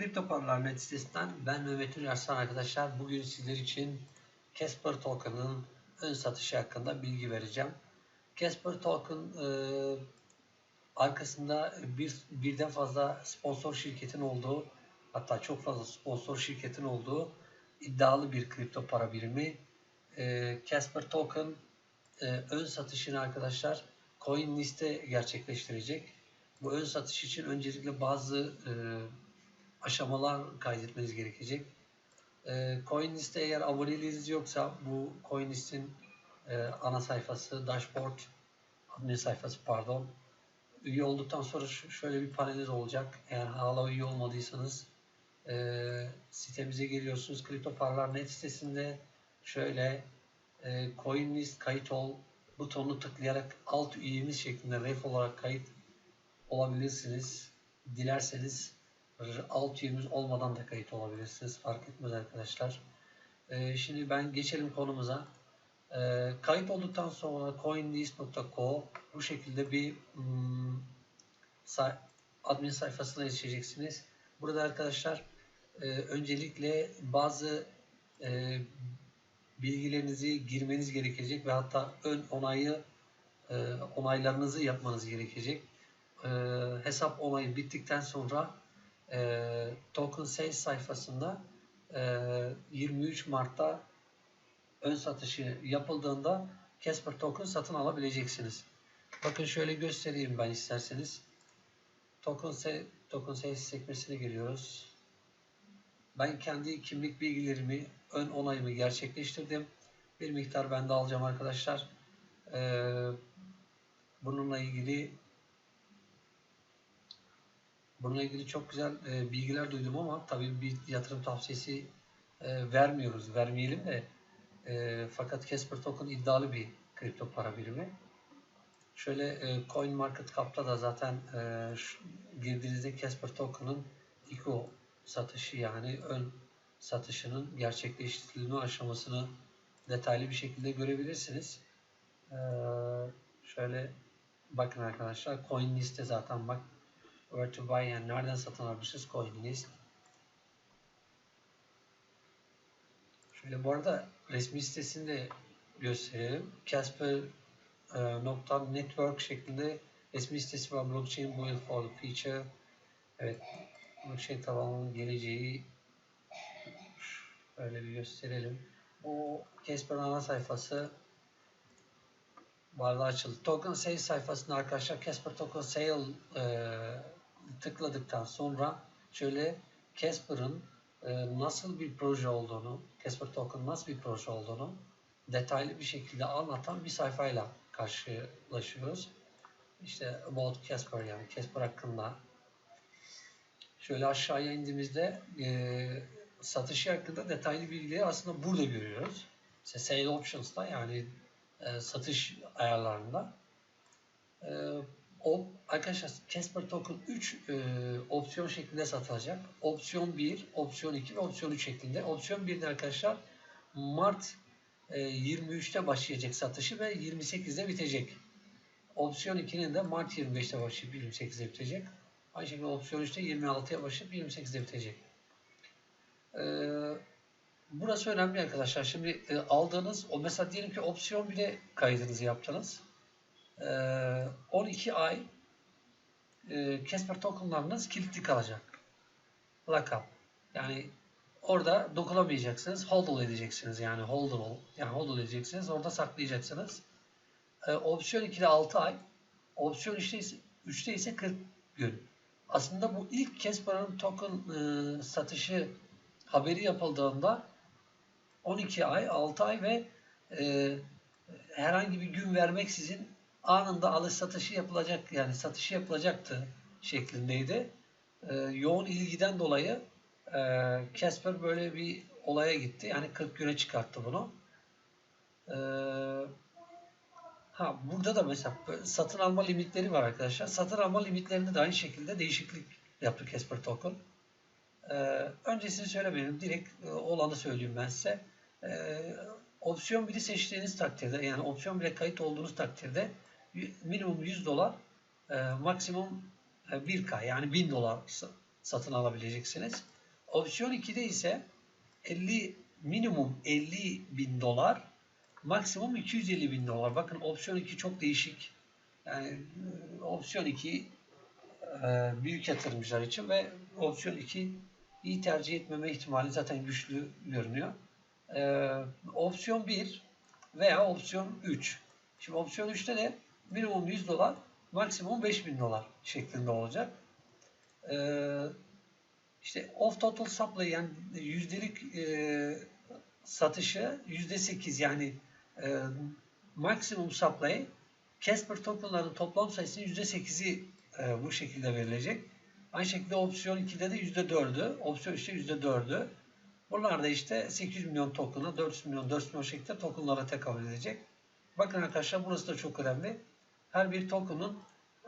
Kripto Paralar Net sitesinden ben Mehmet Ünersan arkadaşlar. Bugün sizler için Casper Token'ın ön satışı hakkında bilgi vereceğim. Casper Token e, arkasında bir birden fazla sponsor şirketin olduğu hatta çok fazla sponsor şirketin olduğu iddialı bir kripto para birimi. E, Casper Token e, ön satışını arkadaşlar coin liste gerçekleştirecek. Bu ön satış için öncelikle bazı e, aşamalar kaydetmeniz gerekecek. E, CoinList'e eğer aboneliğiniz yoksa bu CoinList'in e, ana sayfası, dashboard, admin sayfası pardon. Üye olduktan sonra şöyle bir paneliniz olacak. Eğer hala üye olmadıysanız e, sitemize geliyorsunuz. Kripto Paralar Net sitesinde şöyle e, CoinList kayıt ol butonunu tıklayarak alt üyemiz şeklinde ref olarak kayıt olabilirsiniz. Dilerseniz alt üyemiz olmadan da kayıt olabilirsiniz. Fark etmez arkadaşlar. Ee, şimdi ben geçelim konumuza. Ee, kayıt olduktan sonra coinlist.co bu şekilde bir hmm, say admin sayfasına erişeceksiniz. Burada arkadaşlar e, öncelikle bazı e, bilgilerinizi girmeniz gerekecek ve hatta ön onayı e, onaylarınızı yapmanız gerekecek. E, hesap onayı bittikten sonra e, Token Sales sayfasında e, 23 Mart'ta ön satışı yapıldığında Casper Token satın alabileceksiniz. Bakın şöyle göstereyim ben isterseniz. Token, se token Sales sekmesine giriyoruz. Ben kendi kimlik bilgilerimi, ön onayımı gerçekleştirdim. Bir miktar ben de alacağım arkadaşlar. Ee, bununla ilgili Bununla ilgili çok güzel e, bilgiler duydum ama tabii bir yatırım tavsiyesi e, vermiyoruz, vermeyelim de e, fakat Casper Token iddialı bir kripto para birimi. Şöyle e, CoinMarketCap'ta da zaten e, şu, girdiğinizde Casper Token'ın ICO satışı yani ön satışının gerçekleştirilme aşamasını detaylı bir şekilde görebilirsiniz. E, şöyle bakın arkadaşlar coin liste zaten bak where to buy yani nereden satın almışız CoinList. Şöyle bu arada resmi sitesinde gösterelim. Casper e, nokta network şeklinde resmi sitesi var. Blockchain build for the future. Evet. Blockchain tabanının geleceği şöyle bir gösterelim. Bu Casper ana sayfası varlığı açıldı. Token Sale sayfasında arkadaşlar Casper Token Sale e, tıkladıktan sonra şöyle Casper'ın e, nasıl bir proje olduğunu, Casper Token nasıl bir proje olduğunu detaylı bir şekilde anlatan bir sayfayla karşılaşıyoruz. İşte About Casper yani Casper hakkında. Şöyle aşağıya indiğimizde e, satışı hakkında detaylı bilgileri aslında burada görüyoruz. İşte Sale Options'ta yani e, satış ayarlarında. E, o arkadaşlar Casper Token 3 e, opsiyon şeklinde satılacak. Opsiyon 1, opsiyon 2 ve opsiyon 3 şeklinde. Opsiyon 1'de arkadaşlar Mart e, 23'te başlayacak satışı ve 28'de bitecek. Opsiyon 2'nin de Mart 25'te başlayıp 28'de bitecek. Aynı şekilde opsiyon 3'te 26'ya başlayıp 28'de bitecek. E, burası önemli arkadaşlar. Şimdi e, aldığınız o mesela diyelim ki opsiyon 1'e kaydınızı yaptınız. 12 ay Casper tokenlarınız kilitli kalacak. Lockup. Yani orada dokunamayacaksınız. Hold edeceksiniz. Yani hold yani hold edeceksiniz. Orada saklayacaksınız. Opsiyon 2'de 6 ay. Opsiyon 3'te ise, 3'te ise 40 gün. Aslında bu ilk Casper'ın token e, satışı haberi yapıldığında 12 ay, 6 ay ve e, herhangi bir gün vermeksizin anında alış satışı yapılacak yani satışı yapılacaktı şeklindeydi. E, yoğun ilgiden dolayı e, Casper böyle bir olaya gitti. Yani 40 güne çıkarttı bunu. E, ha burada da mesela satın alma limitleri var arkadaşlar. Satın alma limitlerinde de aynı şekilde değişiklik yaptı Casper Token. E, öncesini söylemeyelim. Direkt e, olanı söyleyeyim ben size. E, opsiyon 1'i seçtiğiniz takdirde yani opsiyon 1'e kayıt olduğunuz takdirde minimum 100 dolar e, maksimum e, 1K yani 1000 dolar satın alabileceksiniz. Opsiyon 2'de ise 50 minimum 50 bin dolar maksimum 250 bin dolar. Bakın opsiyon 2 çok değişik. Yani e, opsiyon 2 e, büyük yatırımcılar için ve opsiyon 2 iyi tercih etmeme ihtimali zaten güçlü görünüyor. E, opsiyon 1 veya opsiyon 3. Şimdi opsiyon 3'te de minimum 100 dolar, maksimum 5000 dolar şeklinde olacak. Ee, işte off total supply yani yüzdelik e, satışı yüzde 8 yani e, maksimum supply Casper tokenların toplam sayısının yüzde 8'i e, bu şekilde verilecek. Aynı şekilde opsiyon 2'de de yüzde 4'ü, opsiyon 3'te yüzde 4'ü. Bunlar da işte 800 milyon token'a 400 milyon 400 milyon şeklinde tokenlara tekabül edecek. Bakın arkadaşlar burası da çok önemli. Her bir token'ın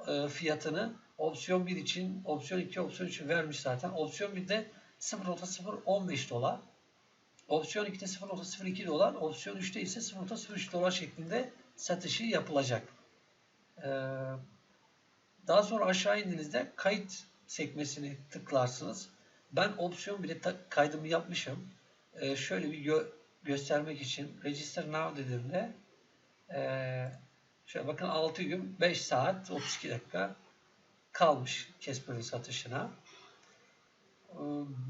e, fiyatını opsiyon 1 için, opsiyon 2, opsiyon 3 vermiş zaten. Opsiyon 1'de 0.015 dolar. Opsiyon 2'de 0.02 dolar. Opsiyon 3'te ise 0.03 dolar şeklinde satışı yapılacak. Ee, daha sonra aşağı indiğinizde kayıt sekmesini tıklarsınız. Ben opsiyon 1'e kaydımı yapmışım. Ee, şöyle bir gö göstermek için Register Now dediğimde ee, şöyle bakın 6 gün 5 saat 32 dakika kalmış Casper'ın satışına. Ee,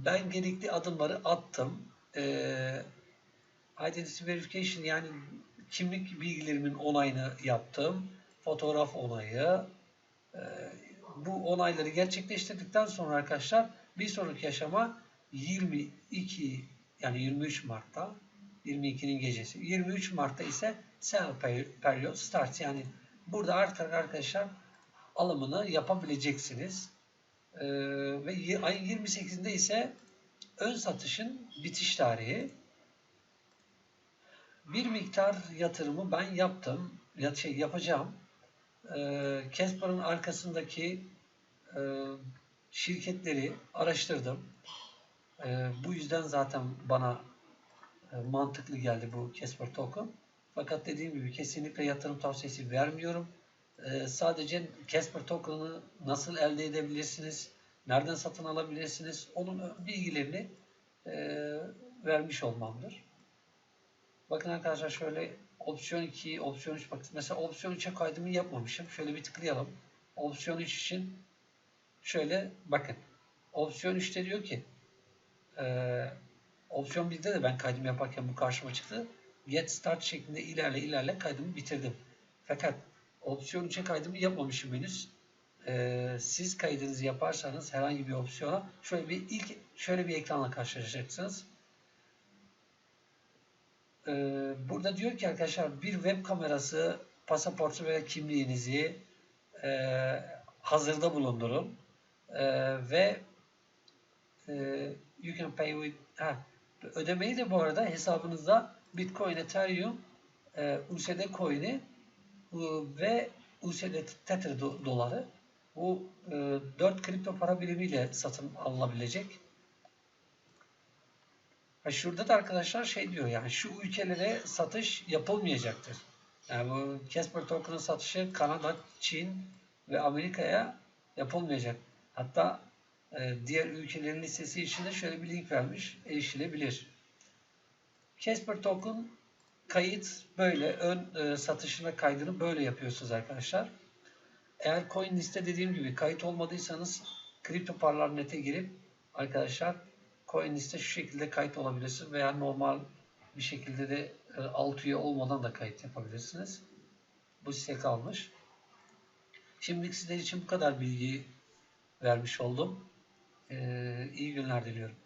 ben gerekli adımları attım. Ee, Identity Verification yani kimlik bilgilerimin onayını yaptım. Fotoğraf onayı. Ee, bu onayları gerçekleştirdikten sonra arkadaşlar bir sonraki aşama 22 yani 23 Mart'ta 22'nin gecesi. 23 Mart'ta ise sell period starts yani burada artık arkadaşlar alımını yapabileceksiniz. Ee, ve ayın 28'inde ise ön satışın bitiş tarihi. Bir miktar yatırımı ben yaptım. Ya şey yapacağım. Ee, Casper'ın arkasındaki e, şirketleri araştırdım. Ee, bu yüzden zaten bana mantıklı geldi bu Casper token. Fakat dediğim gibi kesinlikle yatırım tavsiyesi vermiyorum. Ee, sadece Casper token'ı nasıl elde edebilirsiniz, nereden satın alabilirsiniz, onun bilgilerini e, vermiş olmamdır. Bakın arkadaşlar şöyle opsiyon 2, opsiyon 3 bak mesela opsiyon 3'e kaydımı yapmamışım. Şöyle bir tıklayalım. Opsiyon 3 için şöyle bakın. Opsiyon 3'te diyor ki e, opsiyon 1'de de ben kaydımı yaparken bu karşıma çıktı. Get start şeklinde ilerle ilerle kaydımı bitirdim. Fakat opsiyon 3'e kaydımı yapmamışım henüz. Ee, siz kaydınızı yaparsanız herhangi bir opsiyona şöyle bir ilk şöyle bir ekranla karşılaşacaksınız. Ee, burada diyor ki arkadaşlar bir web kamerası, pasaportu veya kimliğinizi e, hazırda bulundurun e, ve e, you can pay with ha, ödemeyi de bu arada hesabınızda Bitcoin, Ethereum, e, USD coin'i ve USD Tether doları bu e, 4 kripto para birimiyle satın alınabilecek. Ha şurada da arkadaşlar şey diyor yani şu ülkelere satış yapılmayacaktır. Yani bu Casper token'ın satışı Kanada, Çin ve Amerika'ya yapılmayacak. Hatta e, diğer ülkelerin listesi içinde şöyle bir link vermiş. Erişilebilir. Casper token kayıt böyle ön e, satışına kaydını böyle yapıyorsunuz arkadaşlar. Eğer coin liste dediğim gibi kayıt olmadıysanız kripto paralar nete girip arkadaşlar coin liste şu şekilde kayıt olabilirsiniz veya normal bir şekilde de e, alt üye olmadan da kayıt yapabilirsiniz. Bu size kalmış. Şimdilik sizler için bu kadar bilgi vermiş oldum. İyi günler diliyorum.